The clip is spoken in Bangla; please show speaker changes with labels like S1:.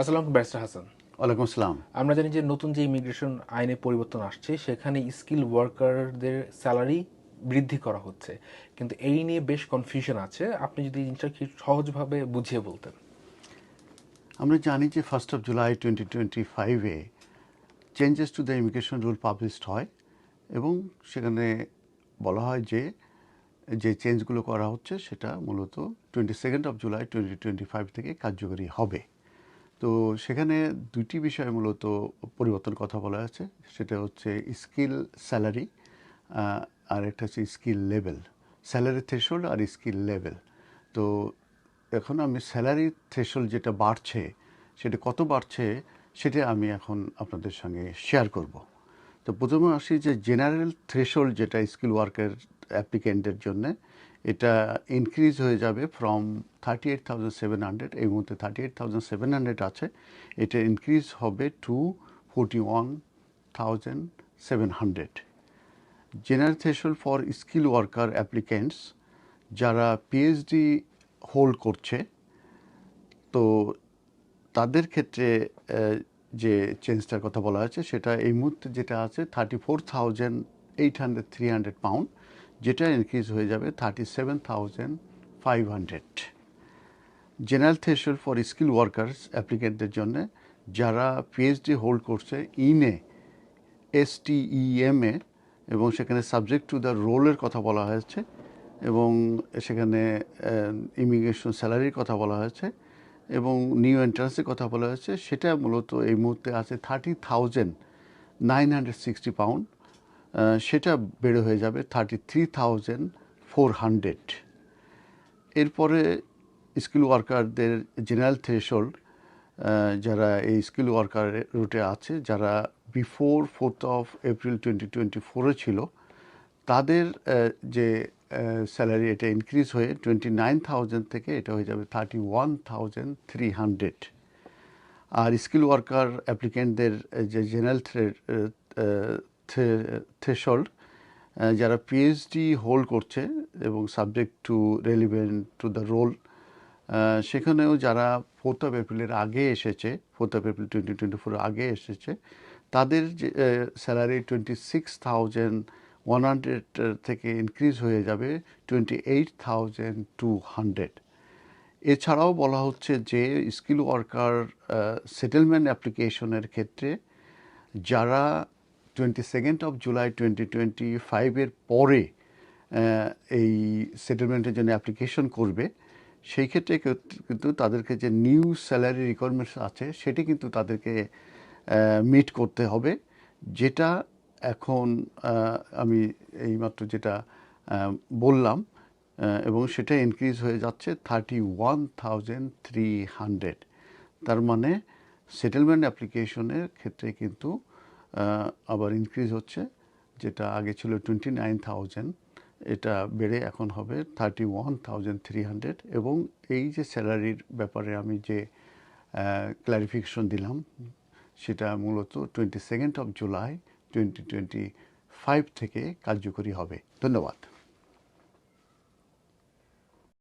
S1: আসসালাম ব্যারিস্টার হাসান।
S2: ওয়ালাইকুম আসসালাম।
S1: আমরা জানি যে নতুন যে ইমিগ্রেশন আইনে পরিবর্তন আসছে সেখানে স্কিল ওয়ার্কারদের স্যালারি বৃদ্ধি করা হচ্ছে। কিন্তু এই নিয়ে বেশ কনফিউশন আছে। আপনি যদি এই জিনিসটা কি সহজভাবে বুঝিয়ে বলতেন?
S2: আমরা জানি যে first of July twenty twenty ফাইভে changes to the immigration rule published হয় এবং সেখানে বলা হয় যে যে চেঞ্জগুলো করা হচ্ছে সেটা মূলত twenty second of July twenty twenty five থেকে কার্যকরী হবে। তো সেখানে দুটি বিষয় মূলত পরিবর্তন কথা বলা আছে। সেটা হচ্ছে স্কিল স্যালারি আর একটা হচ্ছে স্কিল লেভেল। স্যালারি থ্রেশোল্ড আর স্কিল লেভেল। তো এখন আমি স্যালারি থ্রেশোল্ড যেটা বাড়ছে, সেটা কত বাড়ছে, সেটা আমি এখন আপনাদের সঙ্গে শেয়ার করব। তো প্রথমে আসি যে জেনারেল থ্রেশোল্ড যেটা স্কিল ওয়ার্কের অ্যাপ্লিকেন্টের জন্য এটা ইনক্রিজ হয়ে যাবে from thirty eight thousand seven hundred এই মুহূর্তে thirty eight thousand seven hundred আছে, এটা ইনক্রিজ হবে to forty one thousand seven hundred general threshold for skill worker applicants যারা পিএইচডি হোল্ড করছে, তো তাদের ক্ষেত্রে যে চেঞ্জটার কথা বলা হয়েছে, সেটা এই মুহূর্তে যেটা আছে thirty four thousand eight hundred three hundred pound যেটা ইনক্রিজ হয়ে যাবে thirty seven thousand five hundred general threshold for skill workers অ্যাপ্লিকেন্টদের জন্য যারা পিএইচডি হোল্ড করছে ইনে এসটিইএমএ এবং সেখানে সাবজেক্ট টু দ্য রোলের কথা বলা হয়েছে এবং সেখানে ইমিগ্রেশন স্যালারির কথা বলা হয়েছে এবং নিউ এন্ট্রান্সের কথা বলা হয়েছে, সেটা মূলত এই মুহূর্তে আছে thirty thousand nine hundred sixty pound সেটা বেড়ে হয়ে যাবে thirty three thousand four hundred এরপরে স্কিল ওয়ার্কারদের জেনারেল থ্রেশোল্ড যারা এই স্কিল ওয়ার্কার রুটে আছে, যারা before fourth of April twenty twenty ফোরে ছিল, তাদের যে স্যালারি এটা ইনক্রিজ হয়ে টোয়েন্টি নাইন থাউজেন্ড থেকে এটা হয়ে যাবে thirty one thousand three hundred আর স্কিল ওয়ার্কার অ্যাপ্লিকেন্টদের যে জেনারেল থ্রেশল্ড যারা পিএইচডি হোল্ড করছে এবং subject to relevant to the role সেখানেও যারা ফোর্থ অফ এপ্রিলের আগে এসেছে fourth of April twenty twenty four আগে এসেছে, তাদের যে salary twenty six thousand one hundred থেকে ইনক্রিজ হয়ে যাবে twenty eight thousand two hundred এছাড়াও বলা হচ্ছে যে স্কিল ওয়ার্কার সেটেলমেন্ট অ্যাপ্লিকেশনের ক্ষেত্রে যারা twenty second of July twenty twenty ফাইভের পরে এই সেটেলমেন্টের জন্য অ্যাপ্লিকেশন করবে, সেই ক্ষেত্রে কিন্তু- তাদেরকে যে নিউ স্যালারি রিকোয়ারমেন্টস আছে, সেটি কিন্তু তাদেরকে মিট করতে হবে। যেটা এখন আমি এইমাত্র যেটা বললাম এবং সেটা ইনক্রিজ হয়ে যাচ্ছে thirty one thousand three hundred তার মানে সেটেলমেন্ট অ্যাপ্লিকেশনের ক্ষেত্রে কিন্তু আবার ইনক্রিজ হচ্ছে, যেটা আগে ছিল টোয়েন্টি নাইন এটা বেড়ে এখন হবে thirty one thousand three hundred এবং এই যে স্যালারির ব্যাপারে আমি যে ক্লারিফিকেশন দিলাম, সেটা মূলত twenty second of July twenty twenty five থেকে কার্যকরী হবে। ধন্যবাদ।